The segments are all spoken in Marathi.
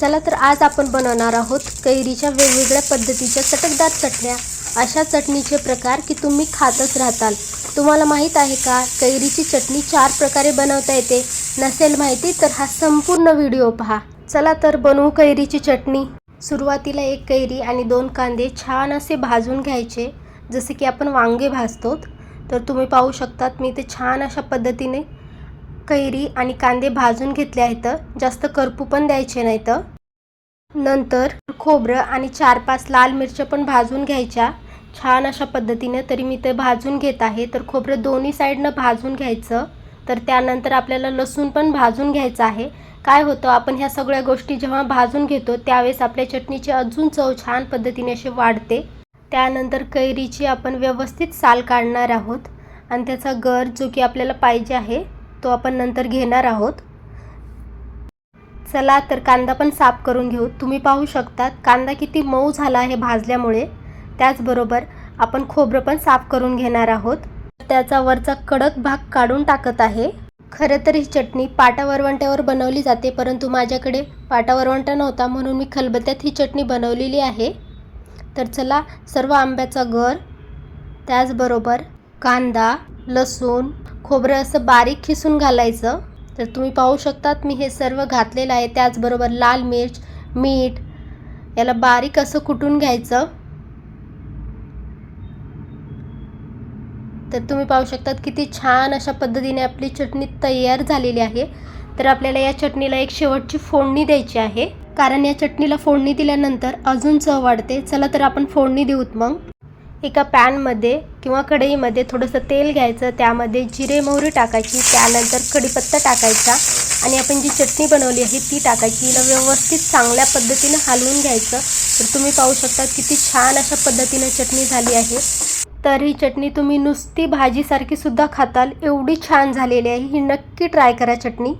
चला तर आज आपण बनवणार आहोत कैरीच्या वेगवेगळ्या पद्धतीच्या चटकदार चटण्या. अशा चटणीचे प्रकार की तुम्ही खातच राहताल. तुम्हाला माहीत आहे का? कैरीची चटणी चार प्रकारे बनवता येते. नसेल माहिती तर हा संपूर्ण व्हिडिओ पहा. चला तर बनवू कैरीची चटणी. सुरुवातीला एक कैरी आणि दोन कांदे छान असे भाजून घ्यायचे. जसे की आपण वांगे भाजतो तर तुम्ही पाहू शकतात मी ते छान अशा पद्धतीने कैरी आणि कांदे भाजून घेतले आहेत. जास्त करपू पण द्यायचे नाहीत. नंतर खोबरं आणि चार पाच लाल मिरच्या पण भाजून घ्यायच्या. छान अशा पद्धतीने तरी मी ते भाजून घेत आहे. तर खोबरं दोन्ही साईडनं भाजून घ्यायचं. तर त्यानंतर आपल्याला लसूण पण भाजून घ्यायचं आहे. काय होतं आपण ह्या सगळ्या गोष्टी जेव्हा भाजून घेतो त्यावेळेस आपल्या चटणीची अजून चव छान पद्धतीने अशी वाढते. त्यानंतर कैरीची आपण व्यवस्थित साल काढणार आहोत. आणि त्याचा गर जो की आपल्याला पाहिजे आहे तो आपण नंतर घेणार आहोत. चला तर कांदा पण साफ करून घेऊ. तुम्ही पाहू शकतात कांदा किती मऊ झाला आहे भाजल्यामुळे. त्याचबरोबर आपण खोबरं पण साफ करून घेणार आहोत. त्याचा वरचा कडक भाग काढून टाकत आहे. खरं तर ही चटणी पाटा वरवंट्यावर बनवली जाते परंतु माझ्याकडे पाटा वरवंटा नव्हता म्हणून मी खलबत्त्यात ही चटणी बनवलेली आहे. तर चला सर्व आंब्याचा गर त्याचबरोबर कांदा लसूण खोबरं असं बारीक खिसून घालायचं. तर तुम्ही पाहू शकतात मी हे सर्व घातलेलं आहे. त्याचबरोबर लाल मिर्च मीठ याला बारीक असं कुटून घ्यायचं. तर तुम्ही पाहू शकतात किती छान अशा पद्धतीने आपली चटणी तयार झालेली आहे. तर आपल्याला या चटणीला एक शेवटची फोडणी द्यायची आहे. कारण या चटणीला फोडणी दिल्यानंतर अजून चव वाढते. चला तर आपण फोडणी देऊत मग. एका पॅनमध्ये किंवा कढईमध्ये थोडंसं तेल घ्यायचं त्यामध्ये जिरे मोहरी टाकायची त्यानंतर कढीपत्ता टाकायचा आणि आपण जी चटणी बनवली आहे ती टाकायची. हिला व्यवस्थित चांगल्या पद्धतीनं हलवून घ्यायचं. तर तुम्ही पाहू शकता किती छान अशा पद्धतीनं चटणी झाली आहे. तर ही चटणी तुम्ही नुसती भाजीसारखी सुद्धा खाताल. एवढी छान झालेली आहे. ही नक्की ट्राय करा चटणी.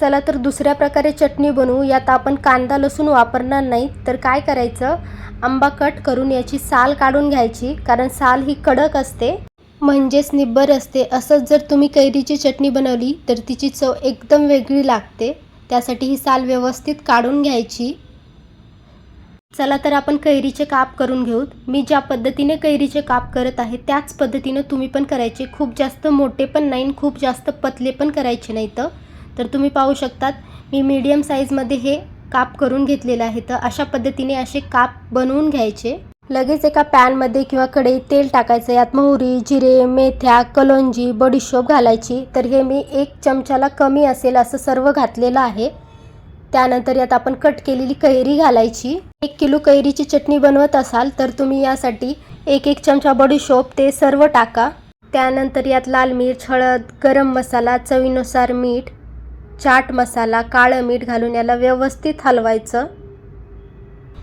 चला तर दुसऱ्या प्रकारे चटणी बनवू. यात आपण कांदा लसूण वापरणार नाही तर काय करायचं? आंबा कट करून याची साल काढून घ्यायची कारण साल ही कडक असते. म्हणजेच निब्बर असते. असंच जर तुम्ही कैरीची चटणी बनवली तर तिची चव एकदम वेगळी लागते. त्यासाठी ही साल व्यवस्थित काढून घ्यायची. चला तर आपण कैरीचे काप करून घेऊ मी ज्या पद्धतीने कैरीचे काप करत आहे त्याच पद्धतीनं तुम्ही पण करायचे. खूप जास्त मोठे पण नाही खूप जास्त पतले पण करायचे नाही तर तर तुम्ही पाहू शकतात मी मीडियम साईजमध्ये हे काप करून घेतलेलं आहे. तर अशा पद्धतीने असे काप बनवून घ्यायचे. लगेच एका पॅनमध्ये किंवा कढईत तेल टाकायचं यात मोहरी जिरे मेथ्या कलोंजी बडीशोप घालायची. तर हे मी एक चमचाला कमी असेल असं सर्व घातलेलं आहे. त्यानंतर यात आपण कट केलेली कैरी घालायची. एक किलो कैरीची चटणी बनवत असाल तर तुम्ही यासाठी एक एक चमचा बडीशोप ते सर्व टाका. त्यानंतर यात लाल मिर्च हळद गरम मसाला चवीनुसार मीठ चाट मसाला काळं मीठ घालून याला व्यवस्थित हलवायचं.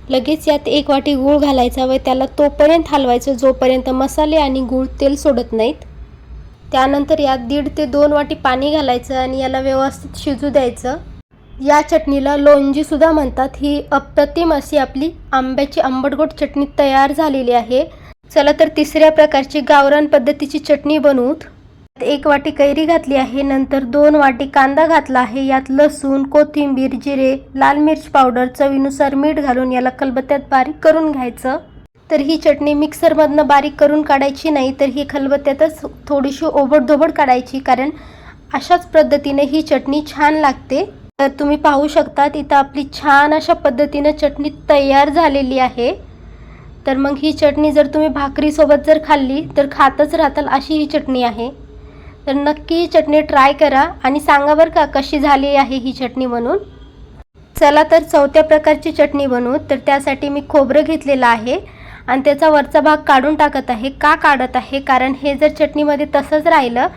लगेच यात एक वाटी गूळ घालायचा व त्याला तोपर्यंत हलवायचं जोपर्यंत मसाले आणि गूळ तेल सोडत नाहीत. त्यानंतर यात दीड ते दोन वाटी पाणी घालायचं आणि याला व्यवस्थित शिजू द्यायचं. या चटणीला लोणजीसुद्धा म्हणतात ही अप्रतिम अशी आपली आंब्याची आंबटगोड चटणी तयार झालेली आहे. चला तर तिसऱ्या प्रकारची गावरान पद्धतीची चटणी बनवूत. एक वाटी कैरी घातली आहे नंतर दोन वाटी कांदा घातला आहे यात लसूण कोथिंबीर जिरे लाल मिरच पावडर चवीनुसार मीठ घालून याला खलबत्त्यात बारीक करून घ्यायचं. तर ही चटणी मिक्सरमधनं बारीक करून काढायची नाही तर ही खलबत्त्यातच थोडीशी ओबडधोबड काढायची कारण अशाच पद्धतीने ही चटणी छान लागते. तर तुम्ही पाहू शकता इथं आपली छान अशा पद्धतीनं चटणी तयार झालेली आहे. तर मग ही चटणी जर तुम्ही भाकरीसोबत जर खाल्ली तर खातच राहताल अशी ही चटणी आहे. तर नक्की ही चटणी ट्राय करा आणि सांगा बरं का कशी झाली आहे ही चटणी म्हणून. चला तर चौथ्या प्रकारची चटणी बनवू. तर त्यासाठी मी खोबरं घेतलेलं आहे आणि त्याचा वरचा भाग काढून टाकत आहे. का काढत आहे? कारण हे जर चटणीमध्ये तसंच राहिलं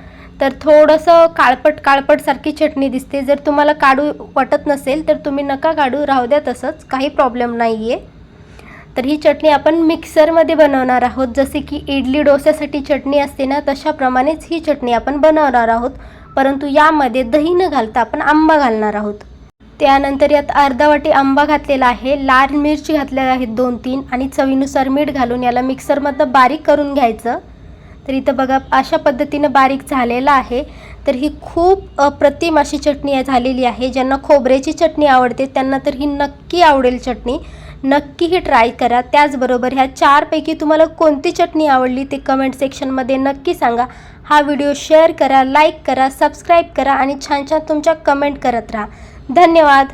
तर थोडंसं काळपट काळपटसारखी चटणी दिसते. जर तुम्हाला काढू वाटत नसेल तर तुम्ही नका काढू. राहू द्या तसंच. काही प्रॉब्लेम नाही आहे तर ही चटणी आपण मिक्सरमध्ये बनवणार आहोत. जसे की इडली डोस्यासाठी चटणी असते ना तशाप्रमाणेच ही चटणी आपण बनवणार आहोत. परंतु यामध्ये दही न घालता आपण आंबा घालणार आहोत. त्यानंतर यात अर्धा वाटी आंबा घातलेला आहे. लाल मिरची घातलेल्या आहेत दोन तीन आणि चवीनुसार मीठ घालून याला मिक्सरमधनं बारीक करून घ्यायचं. तर इथं बघा अशा पद्धतीनं बारीक झालेलं आहे. तर ही खूप अप्रतिम अशी चटणी झालेली आहे. ज्यांना खोबऱ्याची चटणी आवडते त्यांना तर ही नक्की आवडेल चटणी. नक्की ही ट्राय करा. त्याचबरोबर ह्या चारपैकी तुम्हाला कोणती चटणी आवडली ते कमेंट सेक्शनमध्ये नक्की सांगा. हा व्हिडिओ शेअर करा लाईक करा सबस्क्राईब करा आणि छान छान तुमच्या कमेंट करत राहा. धन्यवाद.